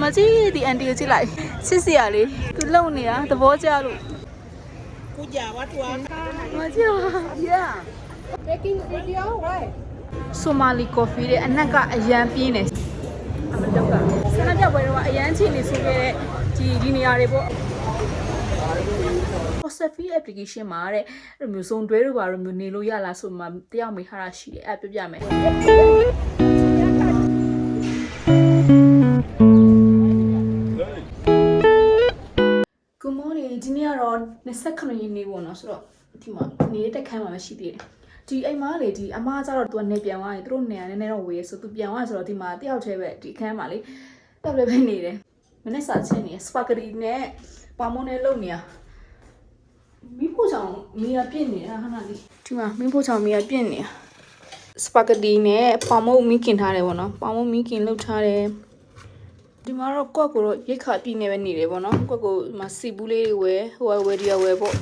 မကြီးဒီအန်တီကိုကြည့်လိုက်ချစ်စရာလေးသူလုံနေတာသဘောကျလို့ကိုကြဝတ်တူအောင်မကြီး yeah taking video right ဆိုမာလီကော်ဖီတဲ့အနက်ကအရန်ပြင်းတယ်အမတော့ကဆန္ဒပြပွဲတော့အရန်ချင်းနေဆိုခဲ့တဲ့ဒီဒီနေရာတွေပေါ့ Coffee application မှာတဲ့အဲ့လိုမျိုးစုံတွဲတို့ဘာလို့မျိုးနေလို့ရလားဆိုမှတယောက်မေးထားတာရှိတယ်အဲ့ပြပြမယ် 29ရက်နေ့ပေါ့နော်ဆိုတော့ဒီမှာနေတဲ့တက်ခန်းမှာမရှိသေးတယ်ဒီအိမ်မှာလေဒီအမားကျတော့သူကနေပြန်သွားရင်သူတို့နေရာနည်းနည်းတော့ဝေးဆိုသူပြန်သွားဆိုတော့ဒီမှာတယောက်တည်းပဲဒီခန်းမှာလေတယောက်လည်းပဲနေတယ်မနေ့စာချင်းနေစပါဂက်တီနဲ့ပါမွန်နဲ့လုပ်နေရမိဖို့ချောင်မီးရပြည့်နေတာခဏလေးဒီမှာမိဖို့ချောင်မီးရပြည့်နေတာစပါဂက်တီနဲ့ပါမုတ်မီးကင်ထားတယ်ပေါ့နော်ပါမုတ်မီးကင်လုပ်ထားတယ် ဒီမှာတော့ကွက်ကိုတော့ရိတ်ခါပြည့်နေပဲနေတယ်ပေါ့နော်ကွက်ကိုဒီမှာစီဘူးလေးတွေဝယ်ဟိုဝယ်ဒီဝယ်ပေါ့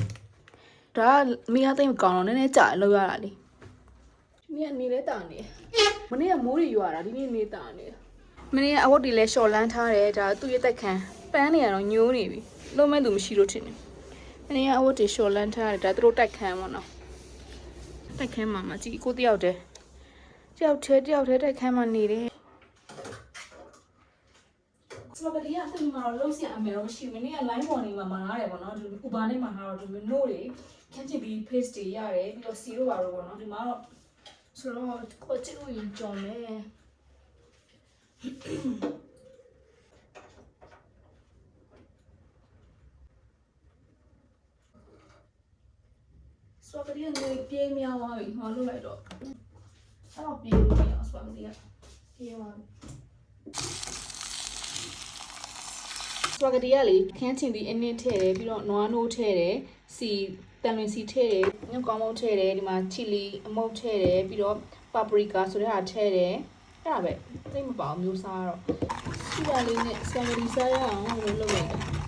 ဒါကမိအားသိမ့်မကောင်းတော့နည်းနည်းကြာလောက်ရတာလေဒီနေ့ကနေလဲတာနေမနေ့ကမိုးတွေရွာတာဒီနေ့နေတာနေမနေ့ကအဝတ်တွေလဲရှော့လန်းထားတယ်ဒါသူ့ရဲ့တက်ခံပန်းနေရတော့ညိုးနေပြီလုံးမဲ့သူမရှိလို့ထင်တယ်မနေ့ကအဝတ်တွေရှော့လန်းထားတယ်ဒါသူတို့တက်ခံပေါ့နော်တက်ခံမှာမကြည့်ကိုတယောက်တည်းတယောက်တည်းတယောက်တည်းတက်ခံမှာနေတယ် စပဂ တီကအသိမှာတော့လုံးစရာအမေတော့မရှိဘူး။မနေ့က line ပေါ်နေမှာမှားတယ်ပေါ့နော်။ဒီ Uber နဲ့မှာတော့ဒီ note တွေခန့်ချင်ပြီး paste တွေရတယ်ပြီးတော့ zero ပါတော့ပေါ့နော်။ဒီမှာတော့ဆိုတော့ကိုချစ်လို့ရင်ကြော်မယ်။စပဂတီကနေပြေးမြောင်းသွားပြီ။ဟောလို့လိုက်တော့အဲ့တော့ပြေးလို့မရအောင်စပဂတီကပြေးသွားပြီ။ စပဂတီကလေခန်းချင်ပြီးအနစ်ထည့်တယ်ပြီးတော့နွားနိုးထည့်တယ်စီတန်လွင်စီထည့်တယ်ညကောင်းမုတ်ထည့်တယ်ဒီမှာချီလီအမုတ်ထည့်တယ်ပြီးတော့ပါပရီကာဆိုတဲ့ဟာထည့်တယ်အဲ့ဒါပဲသိမပါဘူးမျိုးစားတော့စီပါလေးနဲ့စပဂတီစားရအောင်လို့လုပ်လိုက်တာ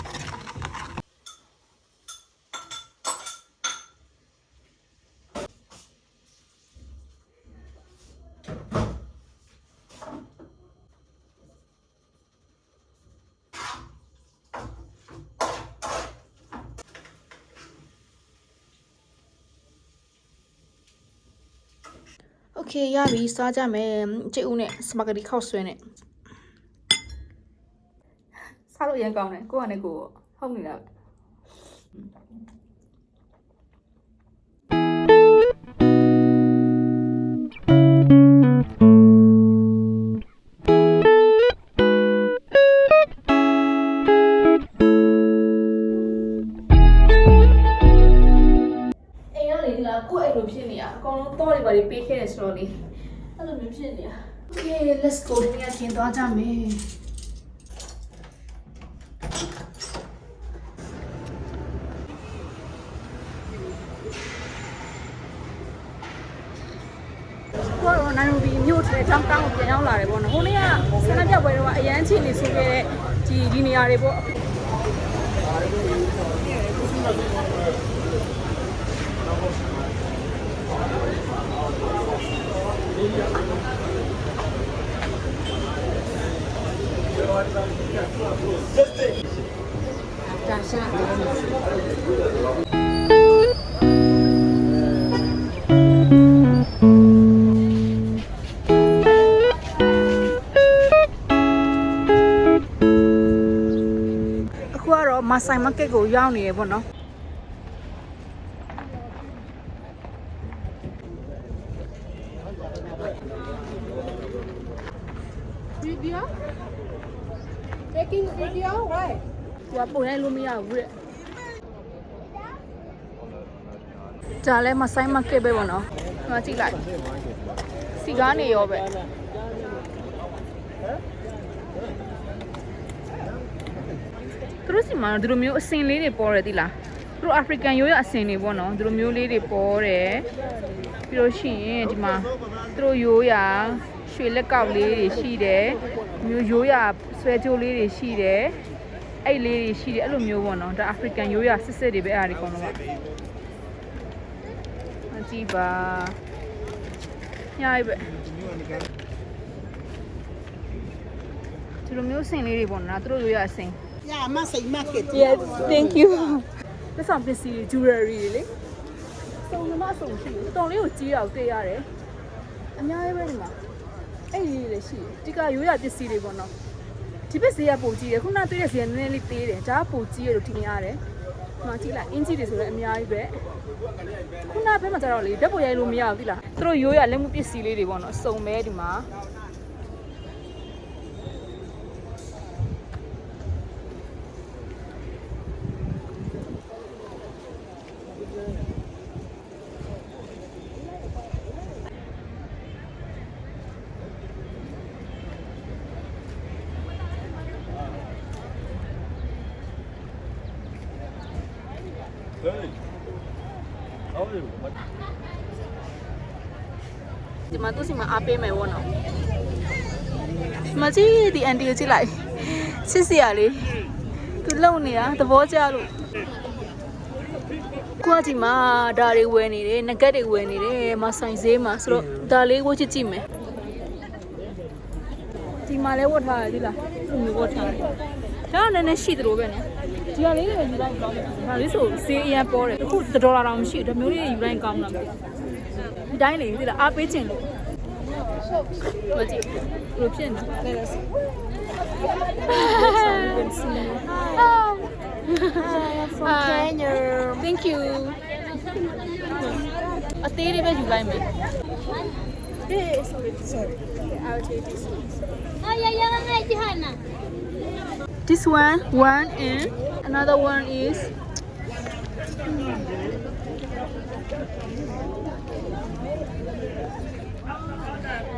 เคရပြီစားကြမယ်ကြက်ဦးနဲ့စပဂတီခောက်ဆွဲနဲ့စားလို့ရမ်းကောင်းတယ်ကိုကလည်းကိုဟုတ်နေတာ တော့တွေပါတွေပေးခဲ့တယ်ဆိုတော့လေအဲ့လိုမျိုးဖြစ်နေရ Okay let's go ဒီကကျင်သွားကြမယ်ကိုတော့နိုင်ဘီမြို့ထဲတောင်းတောင်းကိုပြန်ရောက်လာတယ်ပေါ့နော်ဟိုနေ့ကဆန္ဒပြပွဲတော့အရန်ချီနေဆိုခဲ့တဲ့ဒီဒီနေရာတွေပေါ့ ဒါရှာအခုကတော့မဆိုင်မားကတ်ကိုရောက်နေရပေါ့နော် video taking video right သူကပုံရိုက်လို့မရဘူးတဲ့ဒါလည်းမဆိုင်မားကတ်ပဲပေါ့နော်ဒီမှာကြည့်လိုက်စီကားနေရောပဲသူတို့စီမှာတော့ဒီလိုမျိုးအစင်လေးတွေပေါ်တယ်သီလားသူတို့အာဖရိကန်ရိုးရအစင်တွေပေါ့နော်ဒီလိုမျိုးလေးတွေပေါ်တယ်ပြီးလို့ရှိရင်ဒီမှာသူတို့ရိုးရရွှေလက်ကောက်လေးတွေရှိတယ်မျိုးရိုးရဆွဲကြိုးလေးတွေရှိတယ် အဲ့လေးတွေရှိတယ်အဲ့လိုမျိုးပေါ့နော်ဒါအာဖရိကန်ရိုးရစစ်စစ်တွေပဲအားဒီကောင်တော့အကြည့်ပါညာပဲဒီဒီလိုမျိုးစင်လေးတွေပေါ့နော်သူတို့ရိုးရအစင် Ya, más hay market. Yes thank you လက်ဆောင်ပစ္စည်း jewelry တွေလေစုံနမစုံရှိတယ်တော်လေးကိုကြီးအောင်တွေ့ရတယ်အများကြီးပဲဒီမှာအဲ့ဒီလေးရှိတယ်ဒီကရိုးရပစ္စည်းတွေပေါ့နော် ဒီပစ္စည်းကပိုကြီးတယ်ခုနတွေ့တဲ့ဈေးကနည်းနည်းလေးသေးတယ်ဒါကပိုကြီးရလို့ထင်ရတယ်ဒီမှာကြည့်လိုက်အင်ဂျီတွေဆိုလည်းအများကြီးပဲခုနဘက်မှာကျတော့လေဓာတ်ပေါ်ရိုက်လို့မရဘူးသိလားသူတို့ရိုးရလက်မှုပစ္စည်းလေးတွေပေါ့နော်စုံမဲဒီမှာ How are you? ဒီမှာသူစီမှာအားပေးမယ်ဘောနော်ဒီမကြီးဒီအန်တီကိုကြည့်လိုက်ချစ်စရာလေးသူလုံနေတာသဘောကျလို့ကိုကဒီမှာဒါတွေဝယ်နေတယ်ငကက်တွေဝယ်နေတယ်မဆိုင်ဈေးမှာဆိုတော့ဒါလေးဝတ်ချစ်ကြည့်မယ်ဒီမှာလဲဝတ်ထားရည်လားသူမျိုးဝတ်ထားတယ်ဒါကလည်းနည်းနည်းရှိသလိုပဲနော် ဒီကလေးတွေယူလိုက်ကောင်းတယ်ဒါလေးဆိုဈေးအရင်ပေါ်တယ်အခုဒေါ်လာတောင်မရှိဘူးဒါမျိုးလေးယူလိုက်ကောင်းလားမသိဘူးဒီတိုင်းလေဒီလားအားပေးချင်လို့မကြည့်ဘယ်လိုဖြစ်နေလဲ Hi. Thank you. အသေးလေးပဲယူလိုက်မယ် Oh, ya, ya van a Johanna. This one, one and another one is ။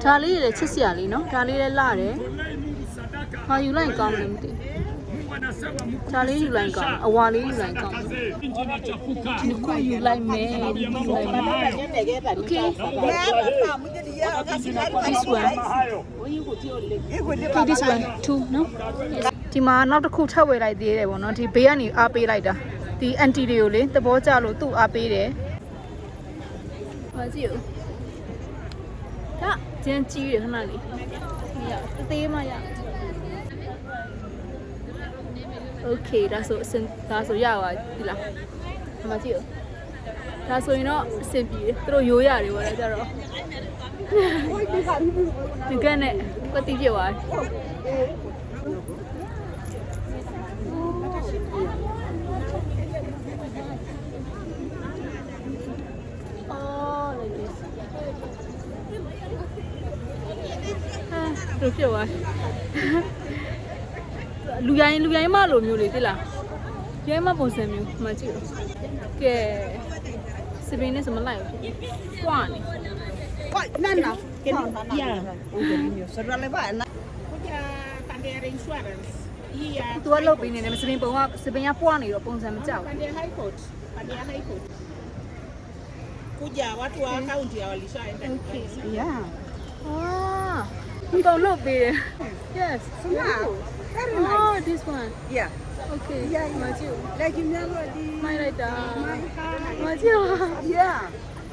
ဒါလေးလည်းချစ်စရာလေးနော်။ဒါလေးလည်းလာတယ်။ဟာယူလိုက်ကောင်းတယ်မသိဘူး။ဒါလေးယူလိုက်ကောင်းတယ်။အဝါလေးယူလိုက်ကောင်းတယ်။ဒီကိုယူလိုက်မယ်ဒီကိုယူလိုက်မယ်။ Okay. This one. Okay, this one two နော် ဒီမှာနောက်တစ်ခုထပ်ဝယ်လိုက်သေးတယ်ပေါ့နော်ဒီဘေးကနေအားပေးလိုက်တာဒီအန်တီတွေကိုလေသဘောကျလို့သူ့အားပေးတယ်မကြည့်ဘူးဒါကျန်းကြီးတယ်ခဏလေးမရတသေးမှရ Okay ဒါဆိုအစင်ဒါဆိုရပါဒီလားမကြည့်ဘူးဒါဆိုရင်တော့အဆင်ပြေတယ်သူတို့ရိုးရတယ်ပေါ့လေကြတော့ဒီကနေ့ပတိပြသွားတယ် Oh, like this. ဟာတို့ဖြစ်သွားလူရိုင်းလူရိုင်းမလိုမျိုးလေတိလားရိုင်းမပုံစံမျိုးမှကြည့်တော့ကဲစပင်းနဲ့စမလိုက်ဘူးကွာနေ Nana. Ya. Será le va. Kuya Pandera Insurance. Iya. သူကလုတ်ပေးနေတယ်စပင်းပုံကစပင်းကပွားနေတော့ပုံစံမကြောက် Pandera High Court. Pandera High Court. Kuja watu wa kaunti ya walishaenda. Yeah. အာသူတော့လုတ်ပေးတယ် yes Wow. Very oh this one Yeah. okay မကြည့်ဘူး Like you never did. မိုက်လိုက်တာမကြည့်ဘူး Yeah.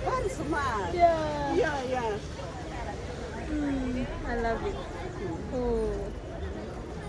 Very smart. yeah Yeah, yeah. Mm, I love it. Oh,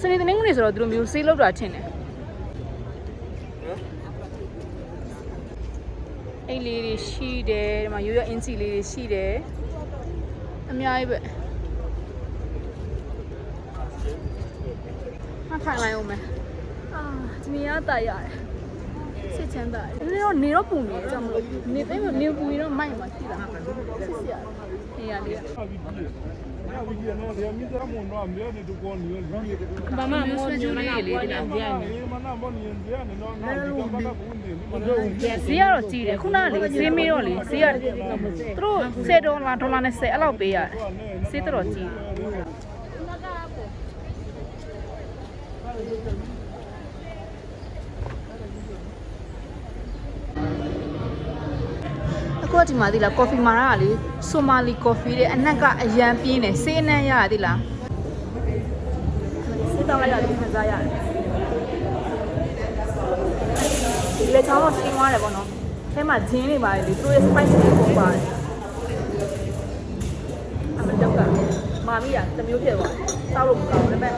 စီကားနေရောပဲစနေတနင်္ဂနွေဆိုတော့သူတို့မျိုးစေးလောက်တာထင်တယ်အိတ်လေးတွေရှိတယ်ဒီမှာရိုးရအင်စီလေးတွေရှိတယ်အများကြီးပဲမထိုင်လိုက်အောင်မယ်အာဒီနေရာတာရတယ်စိတ်ချမ်းသာတယ်ဒီတော့နေတော့ပူနေတယ်ကြောင့်မလို့နေသိမ်းမနေပူရင်တော့မိုက်မှာရှိတာစစ်စရာနေရာလေးက Mama Mama mo nyo na na po na diyan. ဈေးကတော့ကြီးတယ်ခုနကလေဈေးမေးတော့လေဈေးကသူတို့10ဒေါ်လာဒေါ်လာနဲ့10အဲ့လောက်ပေးရတယ်ဈေးတော်တော်ကြီးတယ် ဒီမှာသိလားကော်ဖီမာရကလေဆိုမာလီကော်ဖီတဲ့အနက်ကအရန်ပြင်းတယ်စေးအနက်ရရသိလားစေးတောင်းလိုက်ရတယ်ခံစားရတယ်ဒီလေချောင်းတော့ရှင်းသွားတယ်ပေါ့နော်အဲမှာဂျင်းတွေပါတယ်လေသူ့ရဲ့ spice တွေပုံပါတယ်အမတော့ကမာမီကတစ်မျိုးဖြစ်သွားတယ်တောက်လို့မကောင်းဘူးဒါပေမဲ့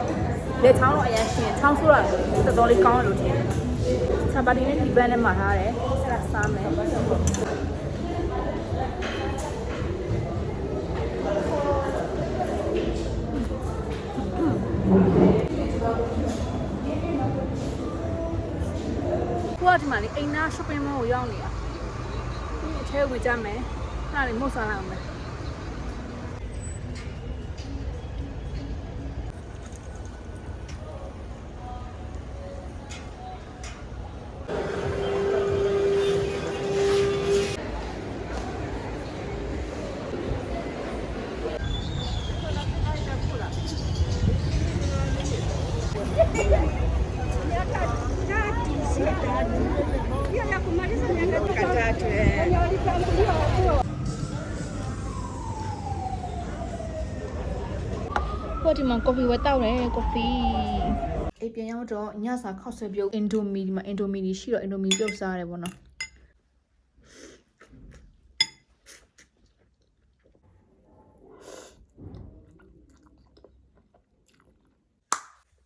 လေချောင်းတော့အရင်ရှင်းချောင်းဆိုးတာတော်တော်လေးကောင်းတယ်လို့ထင်တယ်ဆာပါတီနဲ့ဒီဘန်နဲ့မှာထားတယ်ဆက်စားမယ် ကိုကဒီမှာလေအိမ်နာ shopping mall ကိုရောက်နေတာဒီအထဲဝင်ကြမယ်အဲ့ဒါလေးမဟုတ်စားလိုက်အောင်မယ် ကိုကဒီမှာ coffee ဝယ်တောက်တယ် coffee အေးပြန်ရောက်တော့ညစာခောက်ဆွဲပြုတ် indomie ဒီမှာ indomie ရှိတော့ indomie ပြုတ်စားရတယ်ပေါ့နော်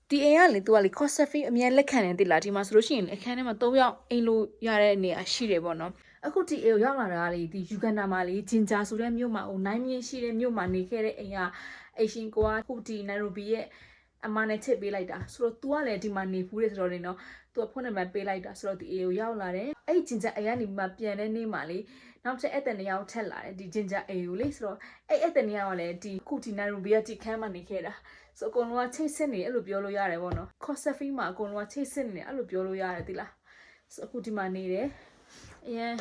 ဒီအိမ်ကလေ तू ကလေ coffee အမြဲလက်ခံနေတိလားဒီမှာဆိုလို့ရှိရင်အခန်းထဲမှာ၃ယောက်အိမ်လို့ရတဲ့နေရာရှိတယ်ပေါ့နော် အခုဒီအိမ်ကိုရောက်လာတာကလေဒီယူဂန်ဒါမှာလေဂျင်ဂျာဆိုတဲ့မြို့မှာဟိုနိုင်မြင့်ရှိတဲ့မြို့မှာနေခဲ့တဲ့အိမ်ကအိမ်ရှင်ကိုကခုဒီနိုင်ရိုဘီရဲ့အမနဲ့ချစ်ပေးလိုက်တာဆိုတော့ तू ကလည်းဒီမှာနေဖူးတယ်ဆိုတော့လေနော် तू ကဖုန်းနံပါတ်ပေးလိုက်တာဆိုတော့ဒီအိမ်ကိုရောက်လာတယ်အဲ့ဒီဂျင်ဂျာအိမ်ကနေမှပြန်တဲ့နေ့မှာလေနောက်ထပ်အဲ့တန်တစ်ယောက်ထက်လာတယ်ဒီဂျင်ဂျာအိမ်ကိုလေဆိုတော့အဲ့အဲ့တန်တစ်ယောက်ကလည်းဒီခုဒီနိုင်ရိုဘီရဲ့ဒီခန်းမှာနေခဲ့တာဆိုအကုန်လုံးကချိတ်စစ်နေအဲ့လိုပြောလို့ရတယ်ပေါ့နော်ကော့ဆဖီမှာအကုန်လုံးကချိတ်စစ်နေတယ်အဲ့လိုပြောလို့ရတယ်တိလားဆိုအခုဒီမှာနေတယ် အရင်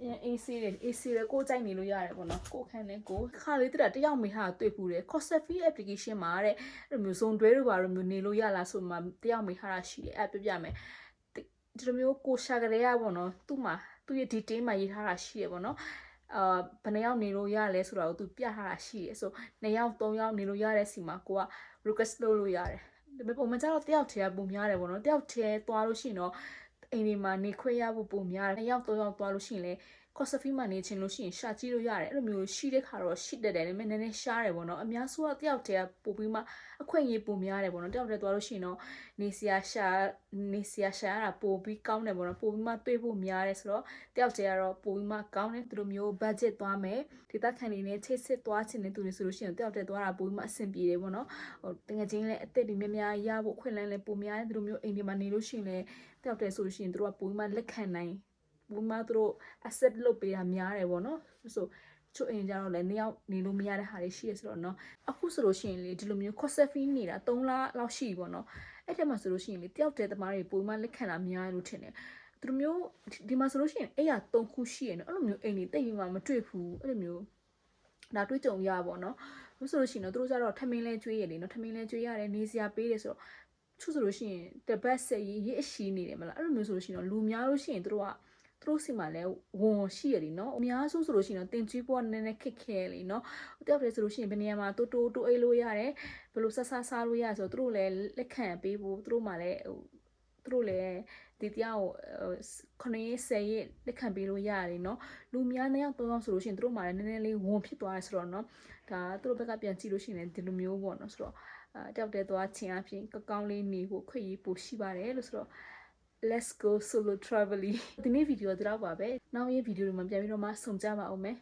အရင် AC တွေ AC တွေကိုကြိုက်နေလို့ရတယ်ပေါ့နော်ကိုခန်းနဲ့ကိုခါလေးတရတယောက်မေဟာတွေ့ပူတယ် Coffee application မှာတဲ့အဲ့လိုမျိုးဇုံတွဲတို့ဘာလို့မျိုးနေလို့ရလားဆိုမှတယောက်မေဟာတာရှိတယ်အဲ့ပြပြမယ်ဒီလိုမျိုးကိုရှာကြရပေါ့နော်သူ့မှာသူ့ရဲ့ detail မှာရေးထားတာရှိရပေါ့နော်အာဘယ်နှယောက်နေလို့ရလဲဆိုတာကိုသူပြထားတာရှိတယ်ဆို2ယောက်3ယောက်နေလို့ရတဲ့စီမှာကိုက request လုပ်လို့ရတယ်ဒါပေမဲ့ပုံမှန်ကျတော့တယောက်တည်းကပုံများတယ်ပေါ့နော်တယောက်တည်းသွားလို့ရှိရင်တော့ အိမ်ဒီမှာနေခွင့်ရဖို့ပုံများတယ်2ယောက်3ယောက်သွားလို့ရှိရင်လည်းကော့ဆဖီမှာနေချင်လို့ရှိရင်ရှာကြည့်လို့ရတယ်အဲ့လိုမျိုးရှိတဲ့ခါတော့ရှိတတ်တယ်ဒါပေမဲ့နည်းနည်းရှားတယ်ပေါ့နော်အများစုကတယောက်တည်းကပို့ပြီးမှအခွင့်အရေးပုံများတယ်ပေါ့နော်တယောက်တည်းသွားလို့ရှိရင်တော့နေစရာရှာနေစရာရှာရတာပို့ပြီးကောင်းတယ်ပေါ့နော်ပို့ပြီးမှတွေးဖို့များတယ်ဆိုတော့တယောက်တည်းကတော့ပို့ပြီးမှကောင်းတယ်သူတို့မျိုး budget သွားမယ်ဒေသခံတွေနဲ့ချိတ်စစ်သွားချင်တဲ့သူတွေဆိုလို့ရှိရင်တယောက်တည်းသွားတာပို့ပြီးမှအဆင်ပြေတယ်ပေါ့နော်ဟိုတကယ်ချင်းလည်းအသက်တွေများများရဖို့ခွင့်လန်းလည်းပိုများတယ်သူတို့မျိုးအိမ်တွေမှာနေလို့ရှိရင်လည်း တယောက်တည်းဆိုလို့ရှိရင်သူတို့ကပို့ပြီးမှလက်ခံနိုင်ပို့ပြီးမှသူတို့ asset လုပ်ပေးတာများတယ်ပေါ့နော်ဆိုချို့အိမ်ကြတော့လည်းနှစ်ယောက်နေလို့မရတဲ့ဟာတွေရှိရဆိုတော့เนาะအခုဆိုလို့ရှိရင်လေဒီလိုမျိုး coffee နေတာ3လလောက်ရှိပြီပေါ့နော်အဲ့ထက်မှဆိုလို့ရှိရင်လေတယောက်တည်းသမားတွေပိုမှလက်ခံတာများလို့ထင်တယ်သူတို့မျိုးဒီမှာဆိုလို့ရှိရင်အဲ့ရ3ခုရှိရနော်အဲ့လိုမျိုးအိမ်တွေတိတ်ပြီးမှမတွေ့ဘူးအဲ့လိုမျိုးဒါတွေးကြုံရပါတော့လို့ဆိုလို့ရှိရင်တော့သူတို့ကြတော့ထမင်းလဲကျွေးရလေနော်ထမင်းလဲကျွေးရတယ်နေစရာပေးတယ်ဆိုတော့ ချူဆိုလို့ရှိရင်တပတ်ဆက်ရေးရေးအရှိနေတယ်မလားအဲ့လိုမျိုးဆိုလို့ရှိရင်တော့လူများလို့ရှိရင်သူတို့ကသူတို့စီမှာလဲဝန်ရှိရလीเนาะအများစုဆိုလို့ရှိရင်တော့တင်ကျွေးပေါ်နည်းနည်းခက်ခဲလीเนาะတယောက်တည်းဆိုလို့ရှိရင်ဘယ်နေရာမှာတိုးတိုးတိုးအိတ်လို့ရတယ်ဘယ်လိုဆဆဆလို့ရဆိုတော့သူတို့လည်းလက်ခံပေးဖို့သူတို့မှလည်းဟိုသူတို့လည်းဒီတရားကိုခဏရေးဆယ်ရေးလက်ခံပေးလို့ရတယ်เนาะလူများနှစ်ယောက်သုံးယောက်ဆိုလို့ရှိရင်သူတို့မှလည်းနည်းနည်းလေးဝန်ဖြစ်သွားရဆိုတော့เนาะဒါသူတို့ဘက်ကပြန်ကြည့်လို့ရှိရင်ဒီလိုမျိုးပေါ့เนาะဆိုတော့ အဲတယောက်တည်းသွားချင်းအပြင်ကကောင်းလေးနေဖို့ခွင့်ရပို့ရှိပါတယ်လို့ဆိုတော့ let's go solo traveling ဒီနေ့ဗီဒီယိုတော့ပါပဲနောက်ရေးဗီဒီယိုတွေမှာပြန်ပြီးတော့မှဆုံကြပါအောင်မယ်